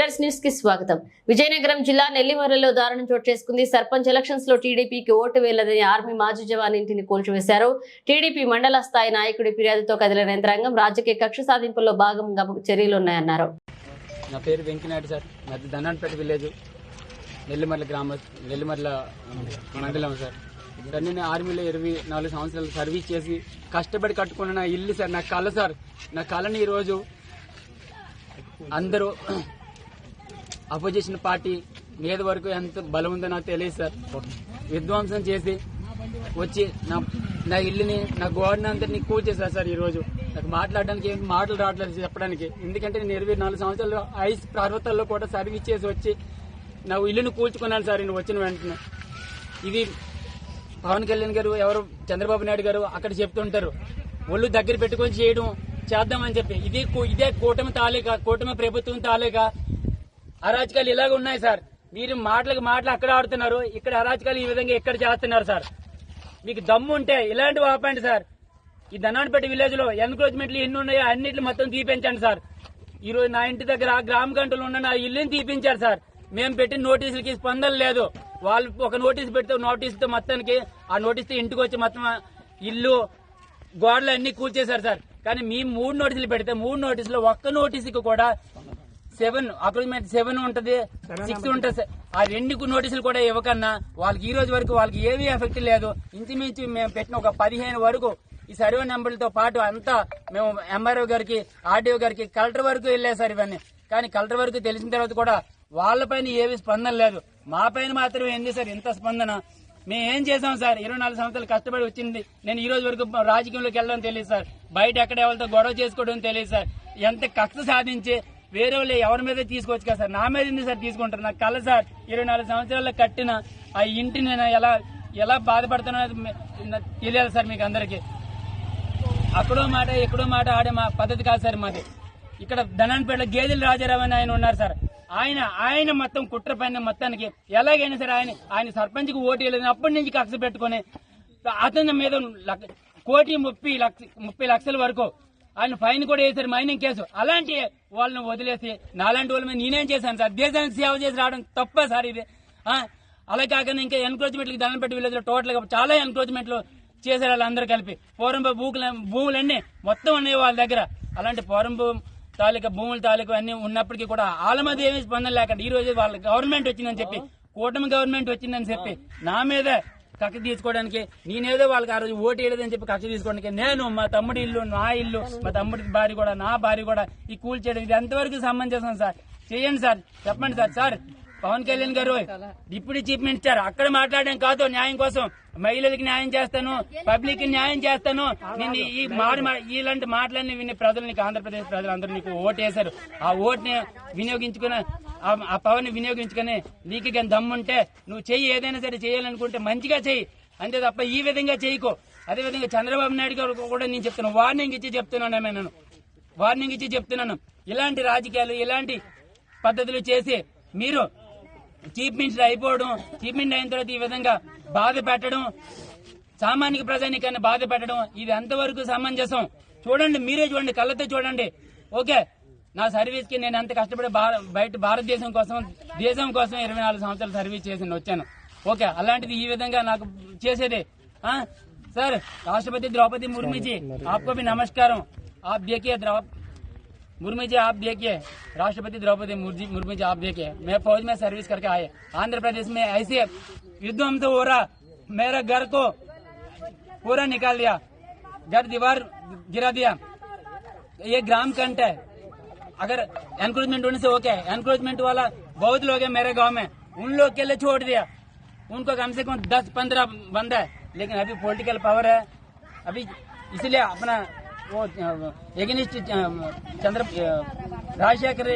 న్యూస్కి స్వాగతం. విజయనగరం జిల్లా నెల్లిమర్రలో దారుణం చోటు చేసుకుంది. సర్పంచ్ ఎలక్షన్స్లో టీడీపీకి ఓటు వేయలేదని ఆర్మీ మాజీ జవాన్ ఇంటిని కూల్చివేశారు. టీడీపీ మండల స్థాయి నాయకుడి ఫిర్యాదుతో కదిలిన యంత్రాంగం రాజకీయ కక్ష సాధింపుల్లో భాగంగా చర్యలున్నాయన్నారు. నా పేరు వెంకినాయుడు సార్. మాది ధనాన్పేట విలేజ్. నెల్లిమర్ల గ్రామ నెల్లిమర్ల మండలం సార్. సార్ నేను ఆర్మీలో ఇరవై నాలుగు సంవత్సరాలు సర్వీస్ చేసి కష్టపడి కట్టుకున్న నా ఇల్లు సార్. నా కళ సార్. నా కళని ఈరోజు అందరూ అపోజిషన్ పార్టీ మీద వరకు ఎంత బలం ఉందో నాకు తెలియదు సార్. విధ్వంసం చేసి వచ్చి నా నా ఇల్లుని నా గోడని అందరినీ కూల్చేశారు సార్ ఈ రోజు నాకు మాట్లాడడానికి ఏం మాటలు రావట్లేదు చెప్పడానికి. ఎందుకంటే నేను ఇరవై నాలుగు సంవత్సరాలు ఐస్ పర్వతాల్లో కూడా సర్వీస్ చేసి వచ్చి నా ఇల్లుని కూల్చుకున్నాను సార్ నేను వచ్చిన వెంటనే. ఇది పవన్ కళ్యాణ్ గారు ఎవరు? చంద్రబాబు నాయుడు గారు అక్కడ చెప్తుంటారు. ఒళ్ళు దగ్గర పెట్టుకొని చేయడం చేద్దామని చెప్పి. ఇది కూ- ఇదే కూటమి తాలేక కూటమి ప్రభుత్వం తాలేక అరాచకాలు ఇలాగ ఉన్నాయి సార్. మీరు మాటలకు మాటలు అక్కడ ఆడుతున్నారు. ఇక్కడ అరాచకాలు ఈ విధంగా ఇక్కడ చేస్తున్నారు సార్? మీకు దమ్ము ఉంటే ఇలాంటివి ఆపండి సార్. ఈ ధనాన్పేట విలేజ్లో ఎన్క్రోచ్మెంట్లు ఎన్ని ఉన్నాయో అన్నింటిని మొత్తం తీపించండి సార్. ఈ రోజు నా ఇంటి దగ్గర గ్రామ గంటలు ఉన్న నా ఇల్లుని తీపించారు సార్. మేము పెట్టిన నోటీసులకి స్పందన లేదు. వాళ్ళు ఒక నోటీస్ పెడితే నోటీసుతో మొత్తానికి ఆ నోటీస్తో ఇంటికి వచ్చి మొత్తం ఇల్లు గోడలు అన్ని కూల్చేశారు సార్. కానీ మీ మూడు నోటీసులు పెడితే మూడు నోటీసులు ఒక్క నోటీసుకి కూడా సెవెన్ అగ్రిమెంట్ సెవెన్ ఉంటది సిక్స్ ఉంటది. సార్. ఆ రెండు నోటీసులు కూడా ఇవ్వకన్నా వాళ్ళకి ఈ రోజు వరకు వాళ్ళకి ఏమీ ఎఫెక్ట్ లేదు. ఇంచుమించు మేము పెట్టిన ఒక పదిహేను వరకు ఈ సర్వే నెంబర్లతో పాటు అంతా మేము ఎంఆర్ఓ గారికి ఆర్డీఓ గారికి కలెక్టర్ వరకు వెళ్ళాయి సార్ ఇవన్నీ. కానీ కలెక్టర్ వరకు తెలిసిన తర్వాత కూడా వాళ్ళపైన ఏమీ స్పందన లేదు. మా పైన మాత్రమే ఏంది సార్ ఇంత స్పందన? మేము ఏం చేసాం సార్? ఇరవై నాలుగు సంవత్సరాలు కష్టపడి వచ్చింది. నేను ఈ రోజు వరకు రాజకీయంలోకి వెళ్ళడం తెలియదు సార్. బయట ఎక్కడ ఎవరితో గొడవ చేసుకోవడం తెలియదు సార్. ఎంత కక్ష సాధించి వేరే వాళ్ళు ఎవరి మీద తీసుకోవచ్చు కదా సార్? నా మీద ఎందుకు సార్ తీసుకుంటారు? నాకు కల సార్ ఇరవై నాలుగు సంవత్సరాల్లో కట్టిన ఆ ఇంటిని నేను ఎలా ఎలా బాధపడుతున్నా తెలియాలి సార్ మీకు అందరికీ. అక్కడో మాట ఎక్కడో మాట ఆడే మా పద్ధతి కాదు సార్ మాది. ఇక్కడ ధనాన్పేటలో గేదెల రాజారావు అని ఆయన ఉన్నారు సార్. ఆయన ఆయన మొత్తం కుట్ర పైన మొత్తానికి ఎలాగైనా సరే ఆయన ఆయన సర్పంచ్కి ఓటు వేయలేదు అప్పటి నుంచి కక్ష పెట్టుకుని అతని మీద కోటి ముప్పై లక్ష ముప్పై లక్షల వరకు ఆయన ఫైన్ కూడా వేశారు మైనింగ్ కేసు. అలాంటి వాళ్ళని వదిలేసి నాలాంటి వాళ్ళ మీద నేనేం చేశాను సార్? దేశానికి సేవ చేసి రావడం తప్ప సార్ ఇది? అలా కాకుండా ఇంకా ఎన్క్రోచ్మెంట్లకి దండం పెట్టి విలేజ్లో టోటల్గా చాలా ఎన్క్రోచ్మెంట్లు చేశారు వాళ్ళందరూ కలిపి. పోరంబ భూములు భూములన్నీ మొత్తం ఉన్నాయి వాళ్ళ దగ్గర. అలాంటి పోరంబు తాలూకా భూముల తాలూకా అన్ని ఉన్నప్పటికీ కూడా వాళ్ళ ఏమీ స్పందన లేకుండా ఈ రోజు వాళ్ళ గవర్నమెంట్ వచ్చిందని చెప్పి కూటమి గవర్నమెంట్ వచ్చిందని చెప్పి నా మీద కక్ష తీసుకోవడానికి నేనేదో వాళ్ళకి ఆ రోజు ఓటు వేయలేదని చెప్పి కక్ష తీసుకోవడానికి నేను మా తమ్ముడి ఇల్లు నా ఇల్లు మా తమ్ముడి భార్య కూడా నా భార్య కూడా ఈ కూల్ చేయడం ఇది ఎంతవరకు సమంజసం సార్? చేయండి సార్. చెప్పండి సార్. సార్ పవన్ కళ్యాణ్ గారు డిప్యూటీ చీఫ్ మినిస్టర్ అక్కడ మాట్లాడడం కాదు న్యాయం కోసం మహిళలకు న్యాయం చేస్తాను పబ్లిక్కి న్యాయం చేస్తాను. నేను ఈ మారి ఇలాంటి మాటలన్నీ విని ప్రజలు నీకు ఆంధ్రప్రదేశ్ ప్రజలందరూ నీకు ఓటు వేశారు ఆ ఓటుని వినియోగించుకుని ఆ- పవన్ వినియోగించుకుని నీకు కానీ దమ్ముంటే నువ్వు చెయ్యి ఏదైనా సరే చేయాలనుకుంటే మంచిగా చెయ్యి. అంతే తప్ప ఈ విధంగా చేయకు. అదే విధంగా చంద్రబాబు నాయుడు గారు కూడా నేను చెప్తున్నాను వార్నింగ్ ఇచ్చి చెప్తున్నాను నేను. వార్నింగ్ ఇచ్చి చెప్తున్నాను. ఇలాంటి రాజకీయాలు ఇలాంటి పద్ధతులు చేసి మీరు చీఫ్ మినిస్టర్ అయిపోవడం చీఫ్ మినిస్టర్ అయిన తర్వాత ఈ విధంగా బాధ పెట్టడం సామాన్య ప్రజానికాన్ని బాధ పెట్టడం ఇది ఎంతవరకు సమంజసం? చూడండి మీరే చూడండి కళ్ళతో చూడండి. ఓకే నా సర్వీస్కి నేను ఎంత కష్టపడి బయట భారతదేశం కోసం దేశం కోసం ఇరవై నాలుగు సంవత్సరాలు సర్వీస్ చేసి వచ్చాను. ఓకే అలాంటిది ఈ విధంగా నాకు చేసేది. సార్ రాష్ట్రపతి ద్రౌపది ముర్మిజీ ఆప్కో నమస్కారం. ఆప్ దేకే मुर्मू जी, आप देखिए, राष्ट्रपति द्रौपदी मुर्मू जी, आप देखिए, मैं फौज में सर्विस करके आए आंध्र प्रदेश में ऐसे युद्धम हो रहा, मेरा घर को पूरा निकाल दिया, घर दीवार गिरा दिया। ये ग्राम कंट है। अगर एनक्रोचमेंट होने से ओके एनक्रोचमेंट वाला बहुत लोग है मेरे गाँव में, उन लोग के लिए छोड़ दिया। उनको कम से कम दस पंद्रह बंदा है, लेकिन अभी पॉलिटिकल पावर है। अभी इसलिए अपना वो लेकिन इस चंद्र राजशेखर